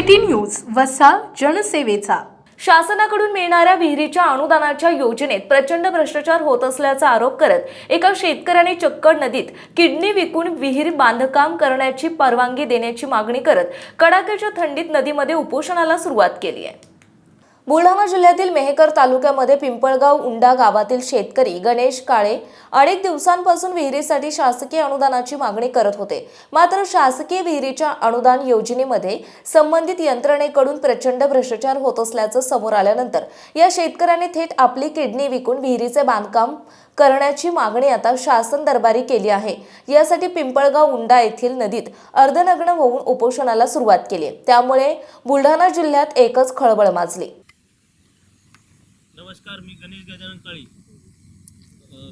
City news वसा जनसेवेचा. शासनाकडून मिळणाऱ्या विहिरीच्या अनुदानाच्या योजनेत प्रचंड भ्रष्टाचार होत असल्याचा आरोप करत एका शेतकऱ्याने चक्कड नदीत किडनी विकून विहीर बांधकाम करण्याची परवानगी देण्याची मागणी करत कडाक्याच्या थंडीत नदीमध्ये उपोषणाला सुरुवात केली आहे. बुलढाणा जिल्ह्यातील मेहकर तालुक्यामध्ये पिंपळगाव उंडा गावातील शेतकरी गणेश काळे अनेक दिवसांपासून विहिरीसाठी शासकीय अनुदानाची मागणी करत होते. मात्र शासकीय विहिरीच्या अनुदान योजनेमध्ये संबंधित यंत्रणेकडून प्रचंड भ्रष्टाचार होत असल्याचं समोर आल्यानंतर या शेतकऱ्याने थेट आपली किडनी विकून विहिरीचे बांधकाम करण्याची मागणी आता शासन दरबारी केली आहे. यासाठी पिंपळगाव उंडा येथील नदीत अर्धनग्न होऊन उपोषणाला सुरुवात केली त्यामुळे बुलढाणा जिल्ह्यात एकच खळबळ माजली. नमस्कार मी गणेश गजानन काळे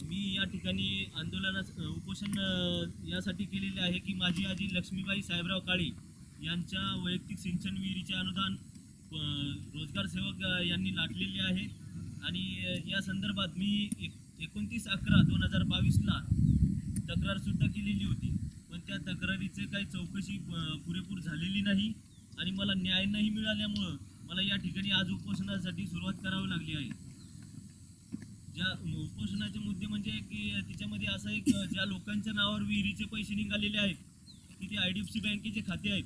मी या ठिकाणी आंदोलना उपोषण यासाठी केलेले आहे की माझी आजी लक्ष्मीबाई साहेबराव काळे यांच्या वैयक्तिक सिंचन विहिरीचे अनुदान रोजगार सेवक यांनी लाटलेले आहे. आणि या संदर्भात मी एक एकोणतीस अकरा दोन हजार बावीसला तक्रारसुद्धा केलेली होती. पण त्या तक्रारीचे काही चौकशी पुरेपूर झालेली नाही आणि मला न्याय नाही मिळाल्यामुळं मला या ठिकाणी आज उपोषणासाठी सुरुवात करावी लागली आहे. ज्या उपोषणाचे मुद्दे म्हणजे की त्याच्यामध्ये असं एक ज्या लोकांच्या नावावर विहिरीचे पैसे निघालेले आहेत तिथे आय डी एफ सी बँकेचे खाते आहेत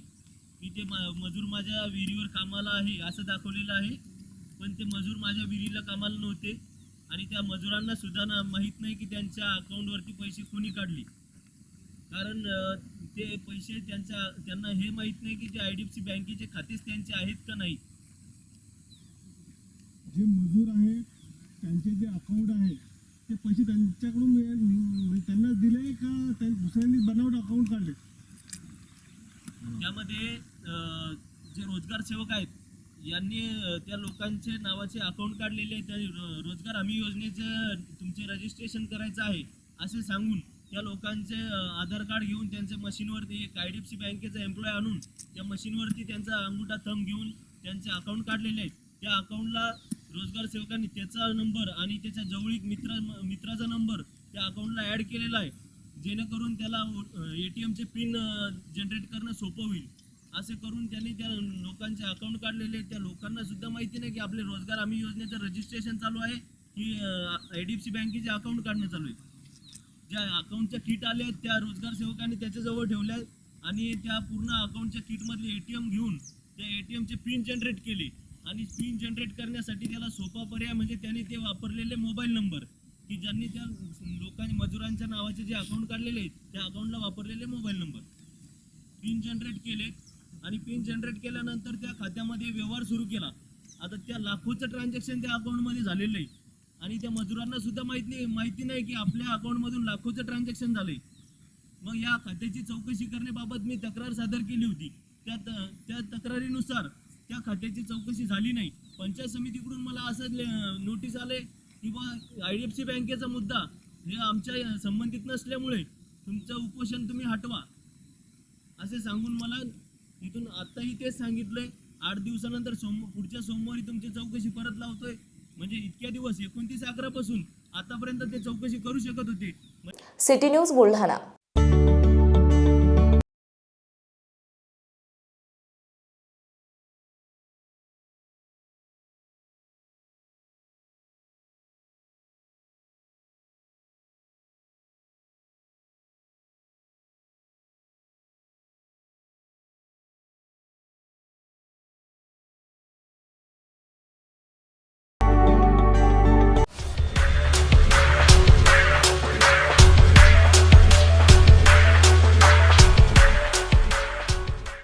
की ते मजूर माझ्या विहिरीवर कामाला आहे असं दाखवलेलं आहे पण ते मजूर माझ्या विहिरीला कामाला नव्हते आणि त्या मजुरांना सुद्धा ना माहीत नाही की त्यांच्या अकाउंटवरती पैसे कोणी काढले. कारण ते पैसे त्यांच्या त्यांना हे माहीत नाही की ते आय डी एफ सी बँकेचे खातेच त्यांचे आहेत का नाही. जे मजूर आहे त्यांचे जे अकाउंट आहे ते पैसे त्यांच्याकडून मिळाले- म्हणजे त्यांना दिले का त्या दुसऱ्यांनी बनावट काढले. त्यामध्ये जे रोजगार सेवक आहेत यांनी त्या लोकांचे नावाचे अकाउंट काढलेले आहे त्या रोजगार हमी योजनेचं तुमचे रजिस्ट्रेशन करायचं आहे असे सांगून त्या लोकांचे आधार कार्ड घेऊन त्यांच्या मशीनवरती एक आय डी एफ सी बँकेचा एम्प्लॉय आणून त्या मशीनवरती त्यांचा अंगुठा थंब घेऊन त्यांचे अकाउंट काढलेले आहेत. त्या अकाउंटला रोजगार सेवकांनी त्याचा नंबर आणि त्याच्या जवळीक मित्र मित्राचा नंबर त्या अकाउंटला ॲड केलेला आहे. जेणेकरून त्याला एटीएमचे पिन जनरेट करणं सोपं होईल. असे करून त्यांनी त्या लोकांचे अकाउंट काढलेले त्या लोकांना सुद्धा माहिती नाही की आपले रोजगार हमी योजनेचं रजिस्ट्रेशन चालू आहे की आय डी एफ सी बँकेचे अकाउंट काढणं चालू आहे. ज्या अकाउंटच्या किट आले आहेत त्या रोजगार सेवकांनी त्याच्याजवळ ठेवल्या आहेत आणि त्या पूर्ण अकाउंटच्या किटमधले ए टी एम घेऊन त्या ए टी एमचे पिन जनरेट केले. आणि पिन जनरेट करण्यासाठी त्याला सोपा पर्याय म्हणजे त्यांनी ते वापरलेले मोबाईल नंबर की ज्यांनी त्या लोक मजुरांच्या नावाचे जे अकाउंट काढलेले आहेत त्या अकाउंटला वापरलेले मोबाईल नंबर पिन जनरेट केले आणि पिन जनरेट केल्यानंतर त्या खात्यामध्ये व्यवहार सुरू केला. आता त्या लाखोचं ट्रान्झॅक्शन त्या अकाउंटमध्ये झालेलं आहे. आणि त्या मजुरांना सुद्धा माहिती नाही माहिती नाही की आपल्या अकाउंटमधून लाखोचं ट्रान्झॅक्शन झालंय. मग या खात्याची चौकशी करण्याबाबत मी तक्रार सादर केली होती. त्या त्या तक्रारीनुसार त्या खात्याची चौकशी झाली नाही. पंचायत समितीकडून मला असं नोटीस आले की बा आय डी एफ सी बँकेचा मुद्दा हे आमच्या संबंधित नसल्यामुळे तुमचं उपोषण तुम्ही हटवा. असे सांगून मला इथून आत्ताही तेच सांगितलंय. आठ दिवसानंतर सोम पुढच्या सोमवारी तुमची चौकशी परत लावतोय. म्हणजे इतक्या दिवस एकोणतीस अकरा पासून आतापर्यंत ते चौकशी करू शकत होते. City news Buldhana.